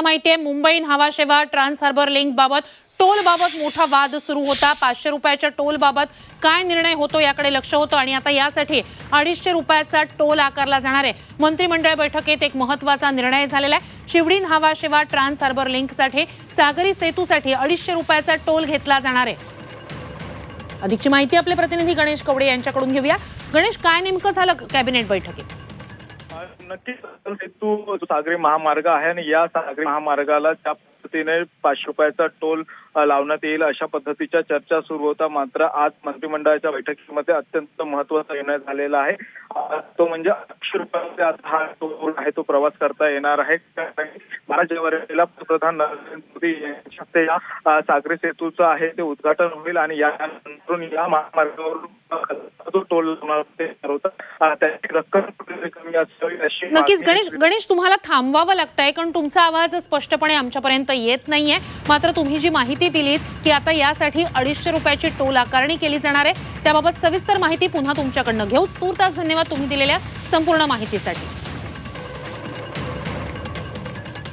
आपल्याला माहिती आहे Mumbai Nhava Sheva trans harbour link बाबत टोल बाबत मोठा वाद सुरू होता. पाचशे रुपयाच्या टोल बाबत काय निर्णय होतो याकडे लक्ष होतं आणि आता यासाठी अडीचशे रुपयाचा टोल आकारला जाणार आहे. मंत्रिमंडळ बैठकीत एक महत्त्वाचा निर्णय झालेला आहे. शिवडी न्हावा शेवा ट्रान्स हार्बर लिंकसाठी सागरी सेतूसाठी अडीचशे रुपयाचा टोल घेतला जाणार आहे. अधिकची माहिती आपले प्रतिनिधी गणेश कवडे यांच्याकडून घेऊया. गणेश काय नेमकं झालं कॅबिनेट बैठकीत? नक्कीच. सेतू जो सागरी महामार्ग आहे आणि या सागरी महामार्गाला त्या पद्धतीने पाचशे रुपयाचा टोल लावण्यात येईल अशा पद्धतीच्या चर्चा सुरू होता. मात्र आज मंत्रिमंडळाच्या बैठकीमध्ये अत्यंत महत्त्वाचा निर्णय झालेला आहे. तो म्हणजे आठशे रुपयामध्ये आता हा टोल आहे तो प्रवास करता येणार आहे. बारा जानेवारीला पंतप्रधान नरेंद्र मोदी यांच्या या सागरी सेतूचं आहे ते उद्घाटन होईल आणि यानंतर या महामार्गावरून जो टोल त्याची रक्कम कमी असावी अशी नक्कीच. गणेश गणेश तुम्हाला थांबवावं लागतंय कारण तुमचा आवाज स्पष्टपणे आमच्यापर्यंत येत नाहीये. मात्र तुम्ही जी माहिती दिलीत की आता यासाठी अडीचशे रुपयाची टोल आकारणी केली जाणार आहे. त्याबाबत सविस्तर माहिती पुन्हा तुमच्याकडनं घेऊच. तूर्तास धन्यवाद तुम्ही दिलेल्या संपूर्ण माहितीसाठी.